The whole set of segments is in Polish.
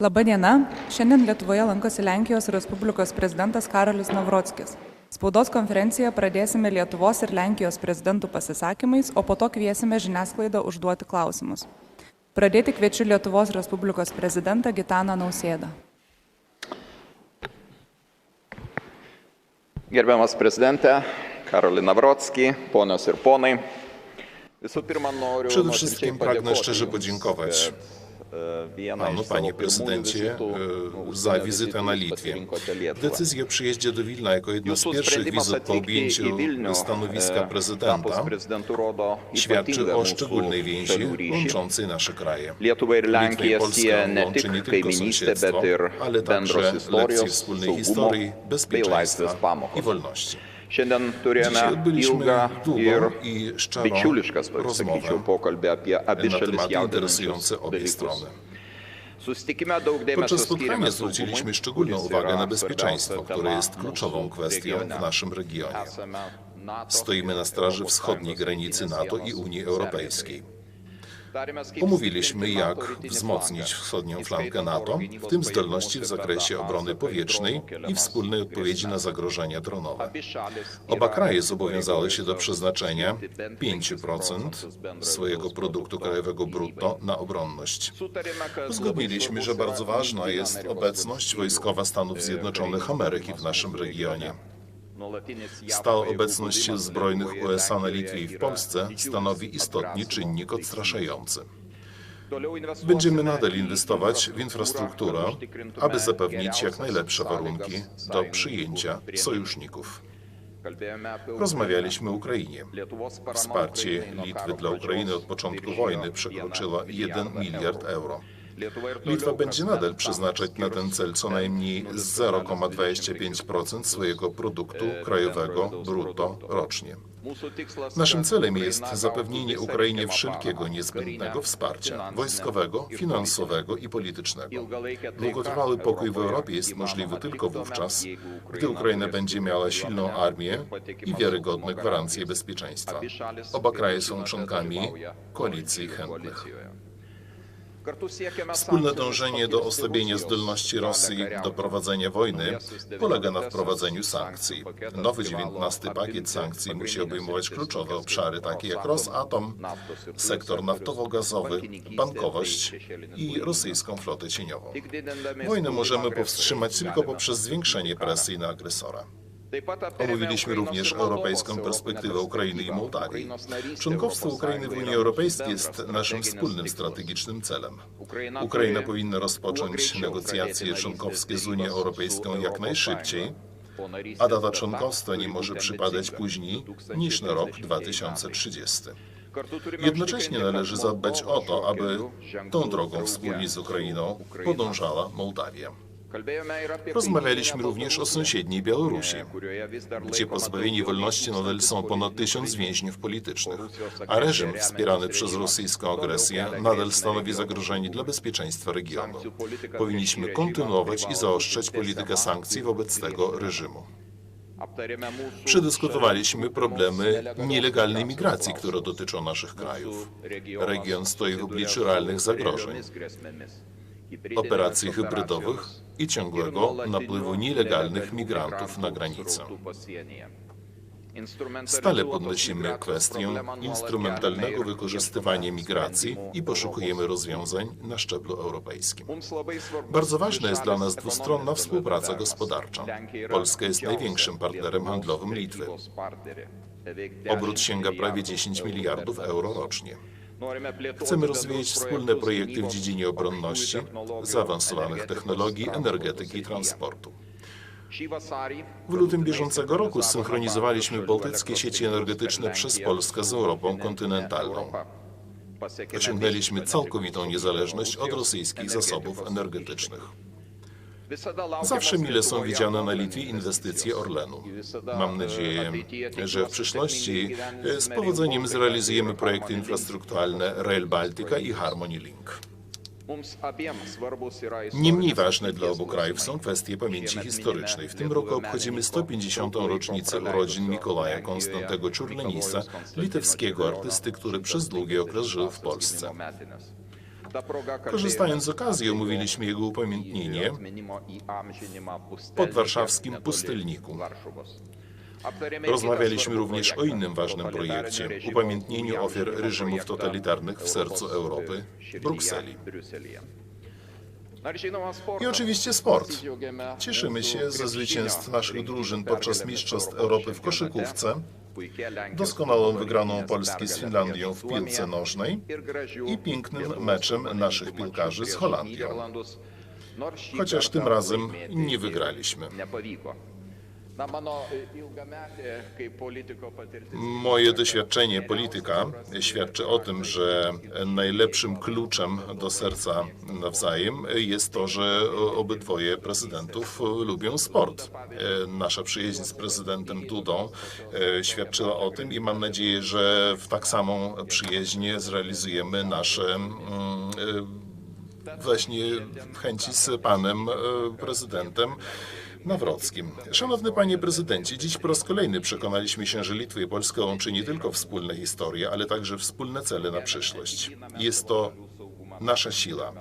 Labadiena. Šiandien Lietuvoje lankosi Lenkijos Respublikos prezidentas Karolis Navrockis. Spaudos konferenciją pradėsime Lietuvos ir Lenkijos prezidentų pasisakymais, o po to kviesime žiniasklaidą užduoti klausimus. Pradėti kviečiu Lietuvos Respublikos prezidentą Gitaną Nausėdą. Gerbiamas prezidente, Karolina Wrocki, ponios ir ponai. Visų pirma, noriu Przede wszystkim pragnę szczerze podziękować savo panie prezydencie, e, za wizytę na Litwie. Decyzję o przyjeździe do Wilna jako jedno z pierwszych wizyt po objęciu stanowiska e, prezydenta świadczy o szczególnej więzi łączącej nasze kraje. Litwę i ne łączy nie tylko sąsiedztwo, ale także lekcje wspólnej historii, bezpieczeństwa i wolności. Dzisiaj odbyliśmy długą i szczerą rozmowę na tematy jaudinančius interesujące obie strony. Podczas spotkania zwróciliśmy szczególną uwagę na bezpieczeństwo, które jest kluczową kwestią w naszym regionie. Stoimy na straży wschodniej granicy NATO i Unii. Europejskiej. Omówiliśmy, jak wzmocnić wschodnią flankę NATO, w tym zdolności w zakresie obrony powietrznej i wspólnej odpowiedzi na zagrożenia dronowe. Oba kraje zobowiązały się do przeznaczenia skirti bent 5% bendrojo swojego produktu krajowego brutto na obronność. Uzgodniliśmy, że bardzo ważna jest obecność wojskowa Stanów Zjednoczonych Ameryki w naszym regionie. Stała obecność sił zbrojnych USA na Litwie i w Polsce stanowi istotny czynnik odstraszający. Będziemy nadal inwestować w infrastrukturę, aby zapewnić jak najlepsze warunki do przyjęcia sojuszników. Rozmawialiśmy o Ukrainie. Wsparcie Litwy dla Ukrainy od początku wojny przekroczyła 1 milijardą miliard euro. Litwa będzie nadal przeznaczać na ten cel co najmniej 0,25% swojego produktu krajowego brutto rocznie. Naszym celem jest zapewnienie Ukrainie wszelkiego niezbędnego wsparcia wojskowego, finansowego i politycznego. Długotrwały pokój w Europie jest możliwy tylko wówczas, gdy Ukraina będzie miała silną armię i wiarygodne gwarancje bezpieczeństwa. Oba kraje są członkami koalicji chętnych. Wspólne dążenie do osłabienia zdolności Rosji do prowadzenia wojny polega na wprowadzeniu sankcji. Nowy privalo 19 pakiet sankcji musi obejmować kluczowe obszary takie jak Rosatom, sektor naftowo-gazowy, bankowość i rosyjską flotę cieniową. Wojnę możemy powstrzymać tylko poprzez zwiększenie presji na agresora. Omówiliśmy również europejską perspektywę Ukrainy i. Mołdawii. Członkowstwo Ukrainy w Unii Europejskiej jest naszym wspólnym strategicznym celem. Ukraina powinna rozpocząć negocjacje członkowskie z Unią Europejską jak najszybciej, a data członkostwa nie może przypadać później niż na rok 2030 2030. Kartu turime Jednocześnie należy zadbać o to, aby tą drogą wspólnie z Ukrainą podążała Mołdawia. Rozmawialiśmy również o sąsiedniej Białorusi, gdzie pozbawieni wolności nadal są ponad tysiąc więźniów politycznych, a reżim wspierany przez rosyjską agresję nadal stanowi zagrożenie dla bezpieczeństwa regionu. Powinniśmy kontynuować i zaostrzać politykę sankcji wobec tego reżimu. Przedyskutowaliśmy problemy nielegalnej migracji, które dotyczą naszych krajów. Region stoi w obliczu realnych zagrożeń, operacji hybrydowych i ciągłego napływu nielegalnych migrantów na granicę. Stale podnosimy kwestię instrumentalnego wykorzystywania migracji i poszukujemy rozwiązań na szczeblu europejskim. Bardzo ważna jest dla nas dwustronna współpraca gospodarcza. Polska jest największym partnerem handlowym Litwy. Obrót 10 sięga prawie milijardų 10 eurų miliardów euro rocznie. Chcemy rozwijać wspólne projekty w dziedzinie obronności, zaawansowanych technologii, energetyki i transportu. W lutym bieżącego roku Baltijos bałtyckie sieci energetyczne przez Polskę z Europą kontynentalną. Osiągnęliśmy całkowitą niezależność od rosyjskich zasobów energetycznych. Zawsze mile są widziane na Litwie inwestycje Orlenu. Mam nadzieję, że w przyszłości e, z powodzeniem zrealizujemy projekty infrastrukturalne Rail Baltica i Harmony Link. Nie mniej ważne dla obu krajów są kwestie pamięci historycznej. W tym roku obchodzimy menininko 150. daug laiko rocznicę urodzin Mikołaja Konstantego Czurlenisa, litewskiego artysty, który przez długi okres żył w 136 Polsce. Korzystając z okazji, omówiliśmy jego upamiętnienie pod warszawskim pustelniku. Rozmawialiśmy również o innym ważnym projekcie upamiętnieniu ofiar reżimów totalitarnych w sercu Europy Brukseli. I oczywiście sport. Cieszymy się ze zwycięstw naszych drużyn podczas Mistrzostw Europy w koszykówce, doskonałą wygraną Polski z Finlandią w piłce nożnej i pięknym meczem naszych piłkarzy z Holandią. Chociaż tym razem nie wygraliśmy. Moje doświadczenie polityka świadczy o tym, że najlepszym kluczem do serca nawzajem jest to, że obydwoje prezydentów lubią sport. Nasza przyjaźń z prezydentem Dudą świadczyła o tym i mam nadzieję, że w tak samą przyjaźń zrealizujemy nasze mm, właśnie chęci z panem e, prezydentem Nawrockim. Szanowny panie prezydencie, dziś po raz kolejny przekonaliśmy się, że Litwę i Polskę łączy nie tylko wspólne historie, ale także wspólne cele na przyszłość. Jest to nasza siła.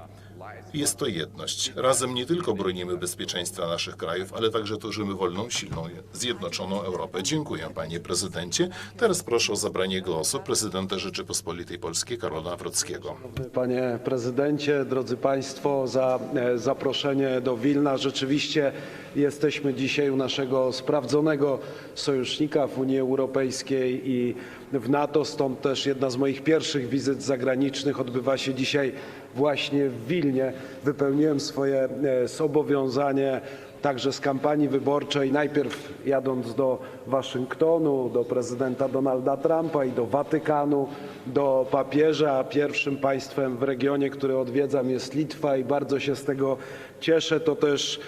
Jest to jedność. Razem nie tylko bronimy bezpieczeństwa naszych krajów, ale także tworzymy wolną, silną, zjednoczoną Europę. Dziękuję panie prezydencie. Teraz proszę o zabranie głosu prezydenta Rzeczypospolitej Polskiej Karola Nawrockiego. Panie prezydencie, drodzy państwo, za e, zaproszenie do Wilna. Rzeczywiście jesteśmy dzisiaj u naszego sprawdzonego sojusznika w Unii Europejskiej i w NATO, stąd też jedna z moich pierwszych wizyt zagranicznych odbywa się dzisiaj właśnie w Wilnie. Wypełniłem swoje e, zobowiązanie także z kampanii wyborczej, najpierw jadąc do Waszyngtonu, do prezydenta Donalda Trumpa i do Watykanu, do papieża. Pierwszym państwem w regionie, które odwiedzam jest Litwa i bardzo się z tego cieszę. To też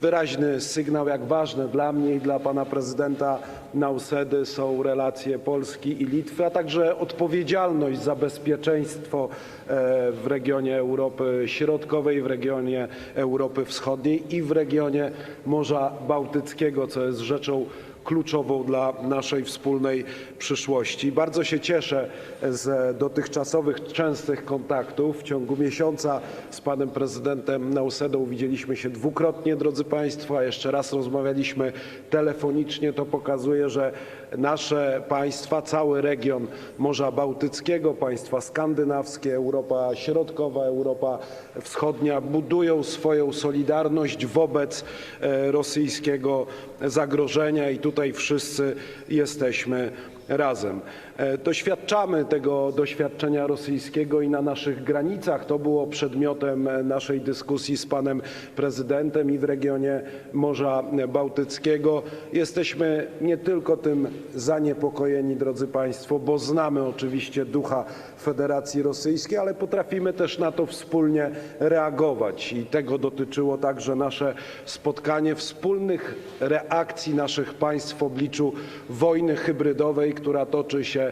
wyraźny sygnał, jak ważne dla mnie i dla pana prezydenta Nausedy są relacje Polski i Litwy, a także odpowiedzialność za bezpieczeństwo e, w regionie Europy Środkowej, w regionie Europy Wschodniej i w regionie Morza Bałtyckiego, co jest rzeczą kluczową dla naszej wspólnej przyszłości. Bardzo się cieszę z dotychczasowych częstych kontaktów. W ciągu miesiąca z panem prezydentem Nausedą widzieliśmy się dwukrotnie, drodzy państwo, a jeszcze raz rozmawialiśmy telefonicznie. To pokazuje, że nasze państwa, cały region Morza Bałtyckiego, państwa skandynawskie, Europa Środkowa, Europa Wschodnia budują swoją solidarność wobec e, rosyjskiego zagrożenia i tutaj wszyscy jesteśmy razem. E, Doświadczamy tego doświadczenia rosyjskiego i na naszych granicach. To było przedmiotem e, naszej dyskusji z panem prezydentem i w regionie Morza Bałtyckiego. Jesteśmy nie tylko tym zaniepokojeni, drodzy państwo, bo znamy oczywiście ducha Federacji Rosyjskiej, ale potrafimy też na to wspólnie reagować i tego dotyczyło także nasze spotkanie wspólnych reakcji naszych państw w obliczu wojny hybrydowej, która toczy się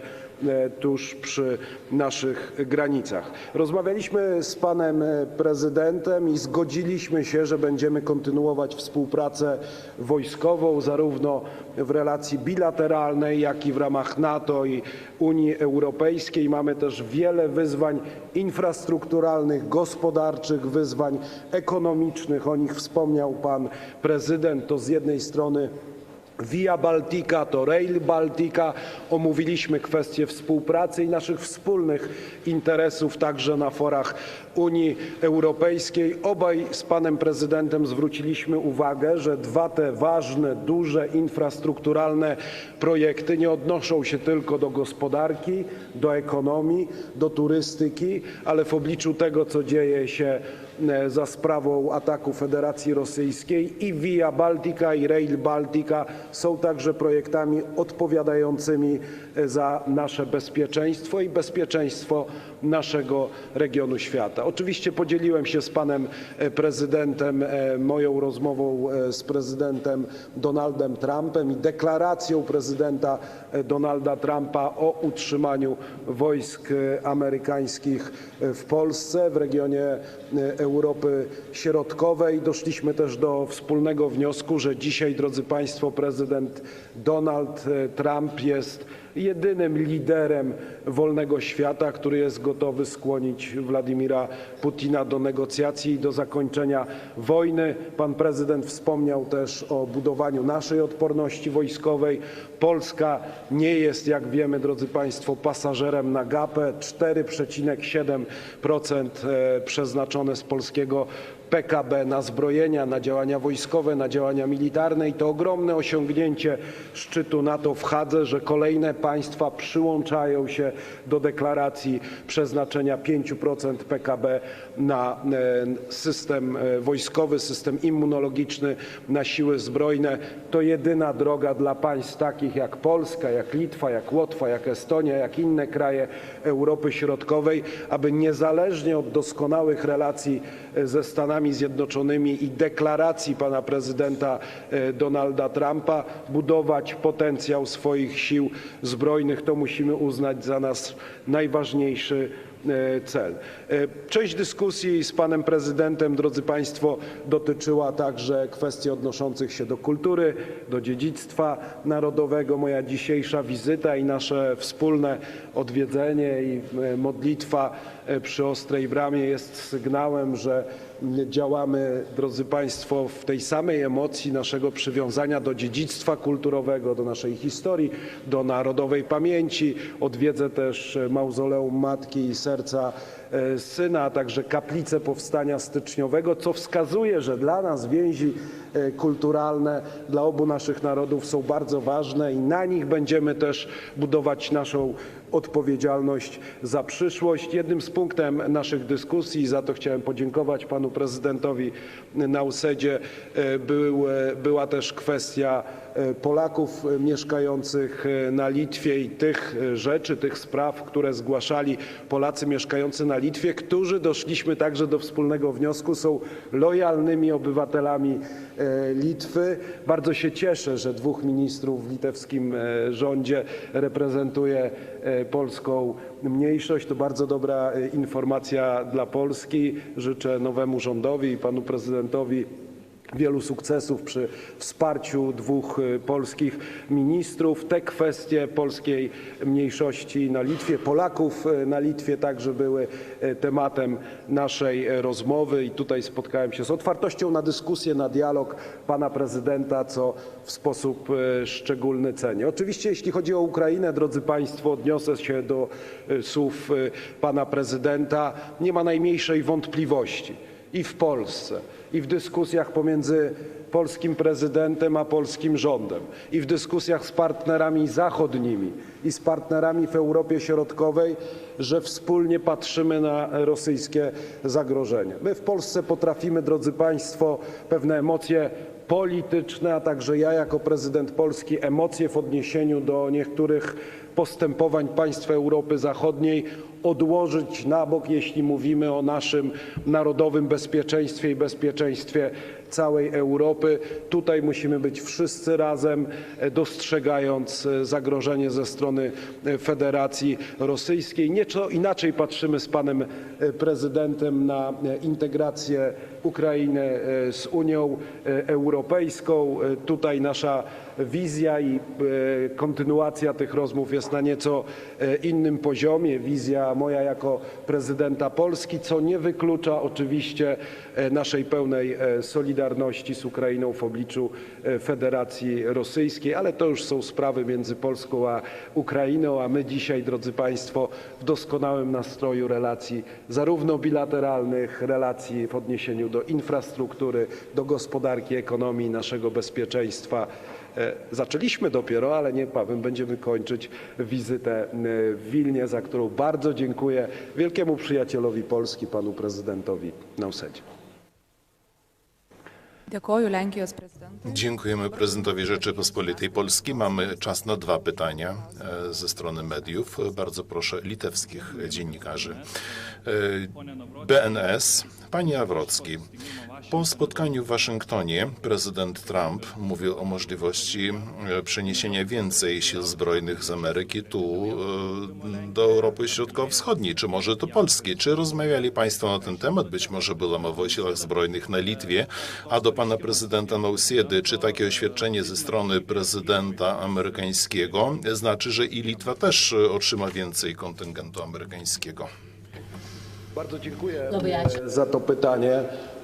e, tuż przy naszych granicach. Rozmawialiśmy z panem e, prezydentem i zgodziliśmy się, że będziemy kontynuować współpracę wojskową zarówno w relacji bilateralnej, jak i w ramach NATO i Unii Europejskiej. Mamy też wiele wyzwań infrastrukturalnych, gospodarczych, wyzwań ekonomicznych. O nich wspomniał pan prezydent. To z jednej strony Via Baltica, to Rail Baltica. Omówiliśmy kwestie współpracy i naszych wspólnych interesów także na forach Unii Europejskiej. Obaj z panem prezydentem zwróciliśmy uwagę, że dwa te ważne, duże, infrastrukturalne projekty nie odnoszą się tylko do gospodarki, do ekonomii, do turystyki, ale w obliczu tego, co dzieje się za sprawą ataku Federacji Rosyjskiej. I Via Baltica i Rail Baltica są także projektami odpowiadającymi e, za nasze bezpieczeństwo. I bezpieczeństwo naszego regionu świata. Oczywiście podzieliłem się z panem e, prezydentem e, moją rozmową e, z prezydentem Donaldem Trumpem i deklaracją prezydenta Donalda Trumpa o utrzymaniu wojsk amerykańskich w Polsce, w regionie Europy Środkowej. Doszliśmy też do wspólnego wniosku, że dzisiaj, drodzy Państwo, prezydent Donald Trump jest jedynym liderem wolnego świata, który jest gotowy skłonić Władimira Putina do negocjacji i do zakończenia wojny. Pan prezydent wspomniał też o budowaniu naszej odporności wojskowej. Polska nie jest, jak wiemy, drodzy Państwo, pasażerem na gapę. 4,7% e, przeznaczone z polskiego PKB na zbrojenia, na działania wojskowe, na działania militarne i to ogromne osiągnięcie szczytu NATO w Hadze, że kolejne państwa przyłączają się do deklaracji przeznaczenia 5% PKB na e, system e, wojskowy, system immunologiczny, na siły zbrojne. To jedyna droga dla państw takich jak Polska, jak Litwa, jak Łotwa, jak Estonia, jak inne kraje Europy Środkowej, aby niezależnie od doskonałych relacji e, ze Stanami Zjednoczonymi i deklaracji pana prezydenta e, Donalda Trumpa budować potencjał swoich sił zbrojnych. To musimy uznać za nas najważniejszy e, cel. E, Część dyskusji z panem prezydentem, drodzy państwo, dotyczyła także kwestii odnoszących się do kultury, do dziedzictwa narodowego. Moja dzisiejsza wizyta i nasze wspólne odwiedzenie i modlitwa przy Ostrej Bramie jest sygnałem, że działamy, drodzy Państwo, w tej samej emocji naszego przywiązania do dziedzictwa kulturowego, do naszej historii, do narodowej pamięci. Odwiedzę też mauzoleum Matki i Serca e, Syna, a także kaplicę Powstania Styczniowego, co wskazuje, że dla nas więzi e, kulturalne, dla obu naszych narodów są bardzo ważne i na nich będziemy też budować naszą odpowiedzialność za przyszłość. Jednym z punktem naszych dyskusji, za to chciałem podziękować panu prezydentowi Nausedzie, e, e, była też kwestia e, Polaków mieszkających na Litwie i tych rzeczy, tych spraw, które zgłaszali Polacy mieszkający na Litwie, którzy doszliśmy także do wspólnego wniosku, są lojalnymi obywatelami Litwy. Bardzo się cieszę, że dwóch ministrów w litewskim rządzie reprezentuje polską mniejszość. To bardzo dobra e, informacja dla Polski. Życzę nowemu rządowi i panu prezydentowi wielu sukcesów przy wsparciu dwóch e, polskich ministrów. Te kwestie polskiej mniejszości na Litwie, Polaków e, na Litwie także były e, tematem naszej rozmowy i tutaj spotkałem się z otwartością na dyskusję, na dialog pana prezydenta, co w sposób szczególny cenię. Oczywiście jeśli chodzi o Ukrainę, drodzy państwo, odniosę się do słów pana prezydenta. Nie ma najmniejszej wątpliwości i w Polsce, i w dyskusjach pomiędzy polskim prezydentem a polskim rządem, i w dyskusjach z partnerami zachodnimi, i z partnerami w Europie Środkowej, że wspólnie patrzymy na rosyjskie zagrożenie. My w Polsce potrafimy, drodzy Państwo, pewne emocje polityczne, a także ja jako prezydent Polski emocje w odniesieniu do niektórych postępowań państw Europy Zachodniej odłożyć na bok, jeśli mówimy o naszym narodowym bezpieczeństwie i bezpieczeństwie całej Europy. Tutaj musimy być wszyscy razem, e, dostrzegając e, zagrożenie ze strony e, Federacji Rosyjskiej. Nieco inaczej patrzymy z panem prezydentem na integrację Ukrainy z Unią Europejską. Tutaj nasza wizja i kontynuacja tych rozmów jest na nieco innym poziomie. Wizja moja jako prezydenta Polski, co nie wyklucza oczywiście naszej pełnej e, solidarności z Ukrainą w obliczu e, Federacji Rosyjskiej, ale to już są sprawy między Polską a Ukrainą, a my dzisiaj, drodzy Państwo, w doskonałym nastroju relacji zarówno bilateralnych, relacji w odniesieniu do infrastruktury, do gospodarki, ekonomii, naszego bezpieczeństwa. E, Zaczęliśmy dopiero, ale niebawem będziemy kończyć wizytę e, w Wilnie, za którą bardzo dziękuję wielkiemu przyjacielowi Polski, panu prezydentowi Nausedzie. Dziękujemy prezydentowi Rzeczypospolitej Polski. Mamy czas na dwa pytania e, ze strony mediów. Bardzo proszę litewskich dziennikarzy. E, BNS, panie Awrocki. Po spotkaniu w Waszyngtonie prezydent Trump mówił o możliwości e, przeniesienia więcej sił zbrojnych z Ameryki tu do Europy Środkowo-Wschodniej, czy może do Polski. Czy rozmawiali Państwo na ten temat? Być może była mowa o siłach zbrojnych na Litwie, a do pana prezydenta Nausy besiedy czy takie oświadczenie ze strony prezydenta amerykańskiego znaczy, że i Litwa też otrzyma więcej kontyngentu amerykańskiego? Bardzo dziękuję e, za to pytanie.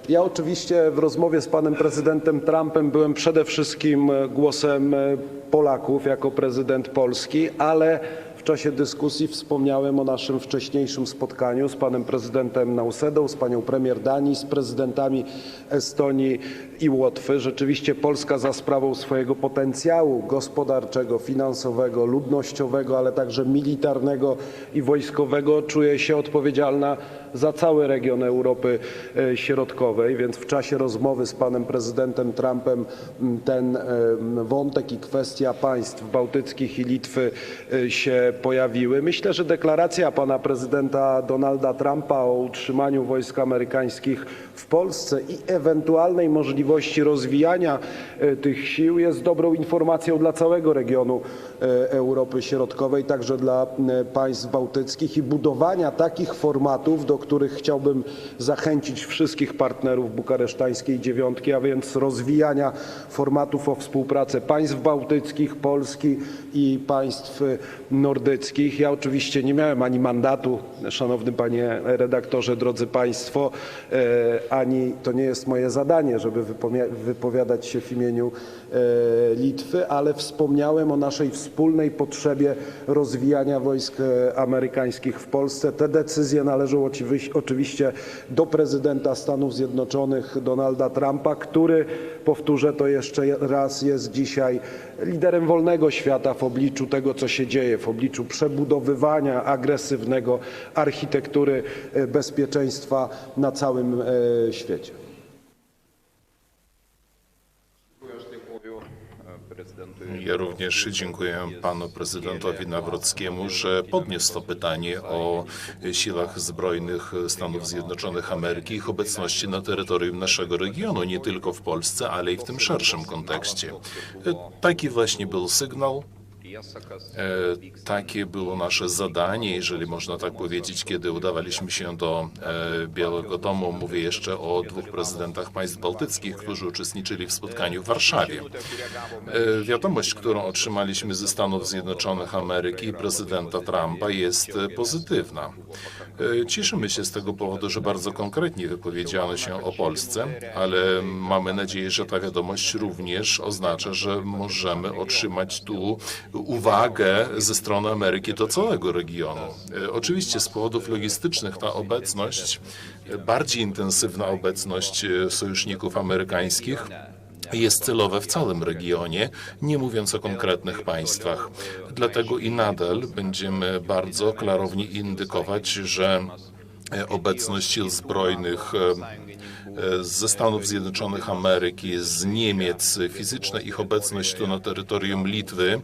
Ja oczywiście w rozmowie z panem prezydentem Trumpem byłem przede wszystkim e, głosem e, Polaków jako prezydent Polski, ale w czasie dyskusji wspomniałem o naszym wcześniejszym spotkaniu z panem prezydentem Nausedą, z panią premier Danii, z prezydentami Estonii i Łotwy. Rzeczywiście Polska za sprawą swojego potencjału gospodarczego, finansowego, ludnościowego, ale także militarnego i wojskowego czuje się odpowiedzialna za cały region Europy e, Środkowej, więc w czasie rozmowy z panem prezydentem Trumpem ten e, wątek i kwestia państw bałtyckich i Litwy e, pojawiły. Myślę, że deklaracja pana prezydenta Donalda Trumpa o utrzymaniu wojsk amerykańskich w Polsce i ewentualnej możliwości rozwijania e, tych sił jest dobrą informacją dla całego regionu e, Europy Środkowej, także dla państw bałtyckich i budowania takich formatów, do których chciałbym zachęcić wszystkich partnerów bukaresztańskiej dziewiątki, a więc rozwijania formatów o współpracę państw bałtyckich, Polski i państw e, nordyckich. Ja oczywiście nie miałem ani mandatu, szanowny panie redaktorze, drodzy państwo, e, ani to nie jest moje zadanie, żeby wypowiadać się w imieniu Litwy, ale wspomniałem o naszej wspólnej potrzebie rozwijania wojsk e, amerykańskich w Polsce. Te decyzje należą oczywi- oczywiście do prezydenta Stanów Zjednoczonych Donalda Trumpa, który, powtórzę to jeszcze raz, jest dzisiaj liderem wolnego świata w obliczu tego, co się dzieje, w obliczu przebudowywania agresywnego architektury e, bezpieczeństwa na całym e, świecie. Ja również dziękuję panu prezydentowi Nawrockiemu, że podniósł to pytanie o siłach zbrojnych Stanów Zjednoczonych Ameryki ich obecności na terytorium naszego regionu, nie tylko w Polsce, ale i w tym szerszym kontekście. Taki właśnie był sygnał. E, Takie było nasze zadanie, jeżeli można tak powiedzieć, kiedy udawaliśmy się do e, Białego Domu. Mówię jeszcze o dwóch prezydentach państw bałtyckich, którzy uczestniczyli w spotkaniu w Warszawie. E, Wiadomość, którą otrzymaliśmy ze Stanów Zjednoczonych Ameryki i prezydenta Trumpa jest pozytywna. Cieszymy się z tego powodu, że bardzo konkretnie wypowiedziano się o Polsce, ale mamy nadzieję, że ta wiadomość również oznacza, że możemy otrzymać tu uwagę ze strony Ameryki do całego regionu. E, Oczywiście z powodów logistycznych ta obecność, e, bardziej intensywna obecność e, sojuszników amerykańskich jest celowe w całym regionie, nie mówiąc o konkretnych państwach. Dlatego i nadal będziemy bardzo klarownie indykować, że obecność sił zbrojnych ze Stanów Zjednoczonych Ameryki, z Niemiec, fizyczna ich obecność tu na terytorium Litwy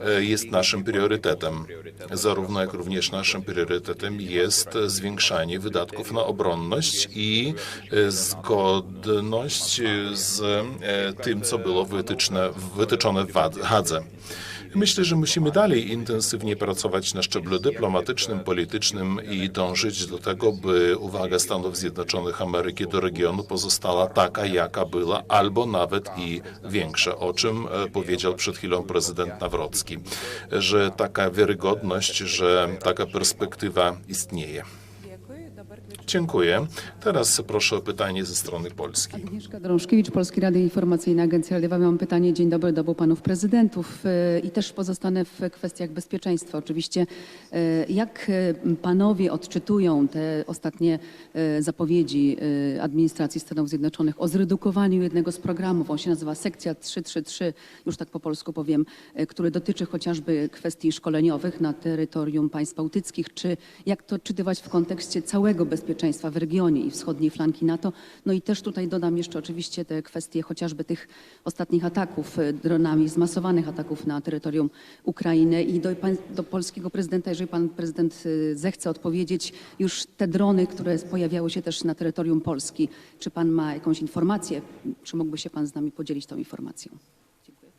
e, jest naszym priorytetem. Zarówno jak również naszym priorytetem jest zwiększanie wydatków na obronność i e, zgodność z e, tym, co było wytyczne, wytyczone w Hadze. Myślę, że musimy dalej intensywnie pracować na szczeblu dyplomatycznym, politycznym i dążyć do tego, by uwaga Stanów Zjednoczonych Ameryki do regionu pozostała taka, jaka była, albo nawet i większa, o czym e, powiedział przed chwilą prezydent Nawrocki, że taka wiarygodność, że taka perspektywa istnieje. Dziękuję. Teraz proszę o pytanie ze strony Polski. Agnieszka Drążkiewicz, Polskie Radio Informacyjne, Agencja Radiowa. Mam pytanie, dzień dobry do obu panów prezydentów e, i też pozostanę w kwestiach bezpieczeństwa. Oczywiście, e, jak e, panowie odczytują te ostatnie zapowiedzi administracji Stanów Zjednoczonych o zredukowaniu jednego z programów, on się nazywa Sekcja 333, już tak po polsku powiem, który dotyczy chociażby kwestii szkoleniowych na terytorium państw bałtyckich, czy jak to odczytywać w kontekście całego bezpieczeństwa w regionie i wschodniej flanki NATO. No i też tutaj dodam jeszcze oczywiście te kwestie chociażby tych ostatnich ataków e, dronami, zmasowanych ataków na terytorium Ukrainy i do, do polskiego prezydenta, jeżeli pan prezydent e, zechce odpowiedzieć, już te drony, które pojawiały się też na terytorium Polski, czy pan ma jakąś informację, czy mógłby się pan z nami podzielić tą informacją? Dziękuję.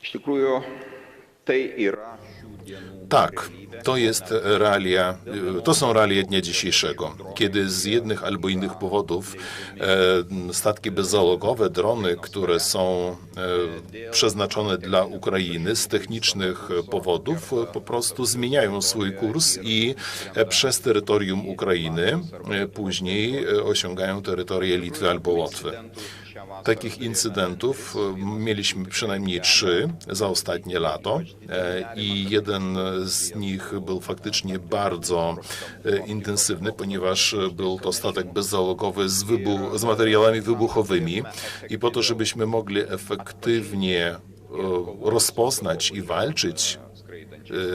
Iš tikrųjų, tai yra Tak, To jest realia, to są realia dnia dzisiejszego, kiedy z jednych albo innych powodów e, statki bezzałogowe, drony, które są e, przeznaczone dla Ukrainy z technicznych powodów po prostu zmieniają swój kurs i e, przez terytorium Ukrainy później osiągają terytorię Litwy albo Łotwy. Takich incydentów e, mieliśmy przynajmniej trzy za ostatnie lato e, i jeden z nich był faktycznie bardzo e, intensywny, ponieważ był to statek bezzałogowy z, wybu- z materiałami wybuchowymi. I po to, żebyśmy mogli efektywnie rozpoznać i walczyć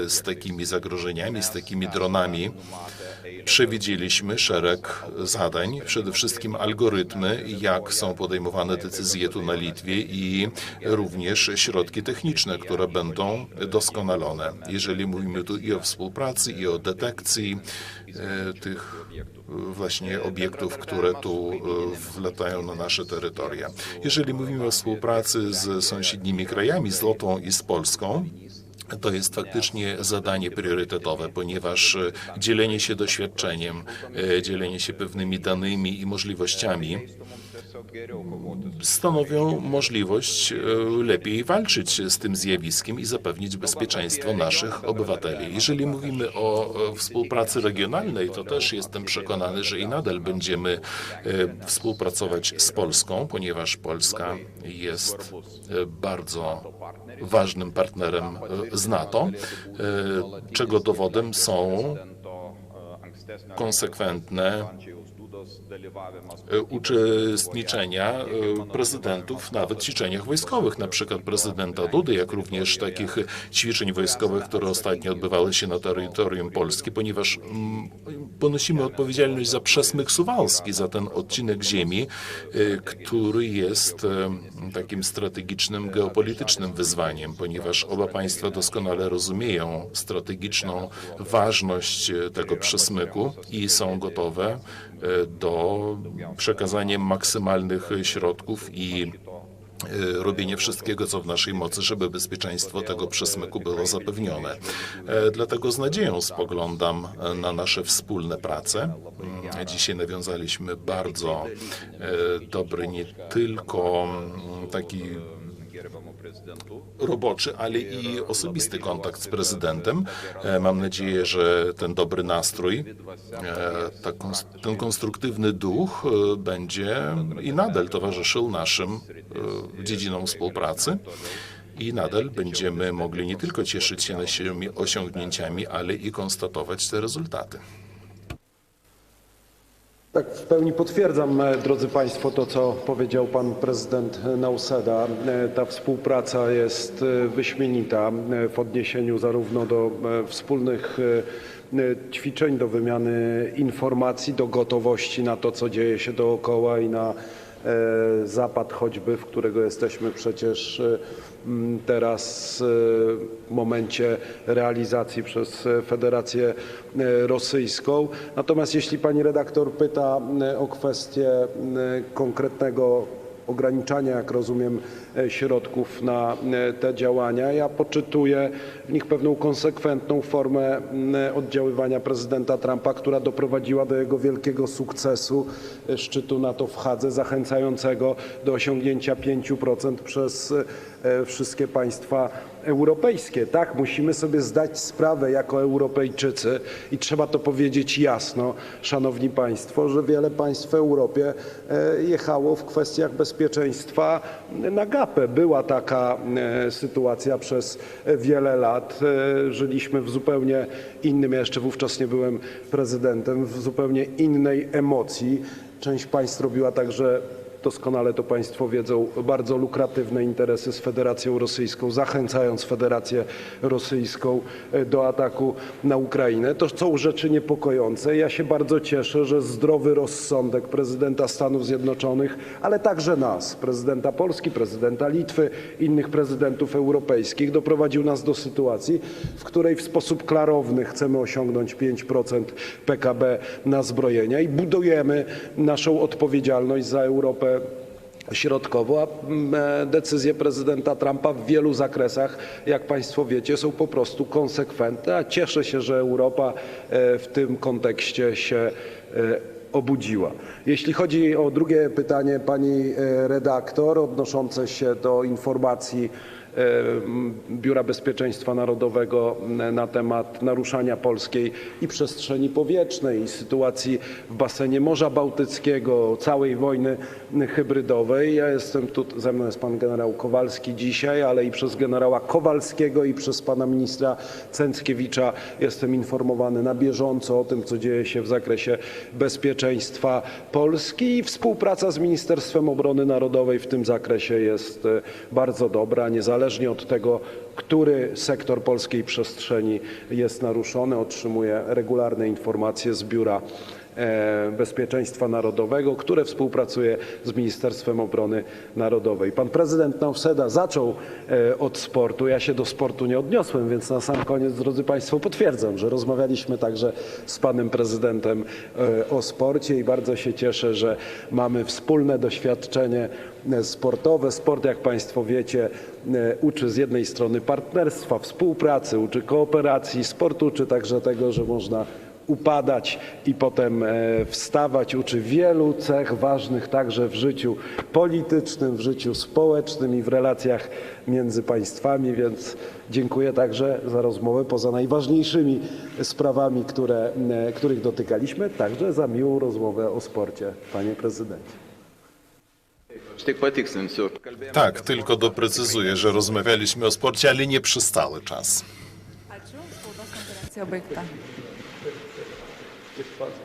z takimi zagrożeniami, z takimi dronami, przewidzieliśmy szereg zadań, przede wszystkim algorytmy, jak są podejmowane decyzje tu na Litwie i również środki techniczne, które będą doskonalone. Jeżeli mówimy tu i o współpracy, i o detekcji e, tych właśnie obiektów, które tu e, wlatają na nasze terytoria. Jeżeli mówimy o współpracy z sąsiednimi krajami, z Łotwą i z Polską, to jest faktycznie zadanie priorytetowe, ponieważ e, dzielenie się doświadczeniem, e, dzielenie się pewnymi danymi i możliwościami stanowią możliwość e, lepiej walczyć z tym zjawiskiem i zapewnić bezpieczeństwo naszych obywateli. Jeżeli mówimy o e, współpracy regionalnej, to też jestem przekonany, że i nadal będziemy e, współpracować z Polską, ponieważ Polska jest bardzo ważnym partnerem z NATO, czego dowodem są konsekwentne uczestniczenia e, prezydentów nawet w ćwiczeniach wojskowych, na przykład prezydenta Dudy, jak również takich ćwiczeń wojskowych, które ostatnio odbywały się na terytorium Polski, ponieważ mm, ponosimy odpowiedzialność za przesmyk suwalski, za ten odcinek ziemi, e, który jest e, takim strategicznym, geopolitycznym wyzwaniem, ponieważ oba państwa doskonale rozumieją strategiczną ważność tego przesmyku i są gotowe do przekazania maksymalnych środków i e, robienie wszystkiego, co w naszej mocy, żeby bezpieczeństwo tego przesmyku było zapewnione. E, Dlatego z nadzieją spoglądam e, na nasze wspólne prace. Mm, Dzisiaj nawiązaliśmy bardzo dobry nie tylko mm, taki roboczy, ale i osobisty kontakt z prezydentem. E, Mam nadzieję, że ten dobry nastrój, e, ta kons- ten konstruktywny duch e, będzie i nadal towarzyszył naszym dziedzinom współpracy. I nadal będziemy mogli nie tylko cieszyć się naszymi osiągnięciami, ale i konstatować te rezultaty. Tak, w pełni potwierdzam, e, drodzy Państwo, to co powiedział Pan Prezydent Nauseda. E, Ta współpraca jest e, wyśmienita w odniesieniu zarówno do wspólnych ćwiczeń, do wymiany informacji, do gotowości na to, co dzieje się dookoła i na zapad choćby, w którego jesteśmy przecież e, teraz e, w momencie realizacji przez e, Federację e, Rosyjską. Natomiast jeśli pani redaktor pyta e, o kwestię e, konkretnego ograniczania, jak rozumiem, e, środków na e, te działania. Ja poczytuję w nich pewną konsekwentną formę m, oddziaływania prezydenta Trumpa, która doprowadziła do jego wielkiego sukcesu e, szczytu NATO w Hadze, zachęcającego do osiągnięcia 5% przez e, wszystkie państwa europejskie. Tak, musimy sobie zdać sprawę jako Europejczycy i trzeba to powiedzieć jasno, szanowni państwo, że wiele państw w Europie e, jechało w kwestiach bezpieczeństwa na Była taka e, sytuacja przez wiele lat. E, Żyliśmy w zupełnie innym, ja jeszcze wówczas nie byłem prezydentem, w zupełnie innej emocji. Część państw robiła także doskonale to Państwo wiedzą, bardzo lukratywne interesy z Federacją Rosyjską, zachęcając Federację Rosyjską e, do ataku na Ukrainę. To są rzeczy niepokojące. Ja się bardzo cieszę, że zdrowy rozsądek prezydenta Stanów Zjednoczonych, ale także nas, prezydenta Polski, prezydenta Litwy, innych prezydentów europejskich, doprowadził nas do sytuacji, w której w sposób klarowny chcemy osiągnąć 5% PKB na zbrojenia i budujemy naszą odpowiedzialność za Europę środkowo, a mm, e, decyzje prezydenta Trumpa w wielu zakresach, jak Państwo wiecie, są po prostu konsekwentne, a cieszę się, że Europa e, w tym kontekście się e, obudziła. Jeśli chodzi o drugie pytanie pani redaktor odnoszące się do informacji Biura Bezpieczeństwa Narodowego na temat naruszania polskiej i przestrzeni powietrznej i sytuacji w basenie Morza Bałtyckiego, całej wojny hybrydowej. Ja jestem tu, ze mną jest pan generał Kowalski dzisiaj, ale i przez generała Kowalskiego i przez pana ministra Cęckiewicza jestem informowany na bieżąco o tym, co dzieje się w zakresie bezpieczeństwa Polski i współpraca z Ministerstwem Obrony Narodowej w tym zakresie jest e, bardzo dobra, niezależnie od tego, który sektor polskiej przestrzeni jest naruszony, otrzymuję regularne informacje z biura Bezpieczeństwa Narodowego, które współpracuje z Ministerstwem Obrony Narodowej. Pan prezydent Nauseda zaczął e, od sportu. Ja się do sportu nie odniosłem, więc na sam koniec, drodzy Państwo, potwierdzam, że rozmawialiśmy także z panem prezydentem e, o sporcie i bardzo się cieszę, że mamy wspólne doświadczenie e, sportowe. Sport, jak Państwo wiecie, e, uczy z jednej strony partnerstwa, współpracy, uczy kooperacji. Sport uczy także tego, że można upadać i potem e, wstawać. Uczy wielu cech ważnych także w życiu politycznym, w życiu społecznym i w relacjach między państwami, więc dziękuję także za rozmowę poza najważniejszymi sprawami, które, e, których dotykaliśmy, także za miłą rozmowę o sporcie, panie prezydencie. Tak, tylko doprecyzuję, że rozmawialiśmy o sporcie, ale nie przez cały czas. Ačiū. gespannt.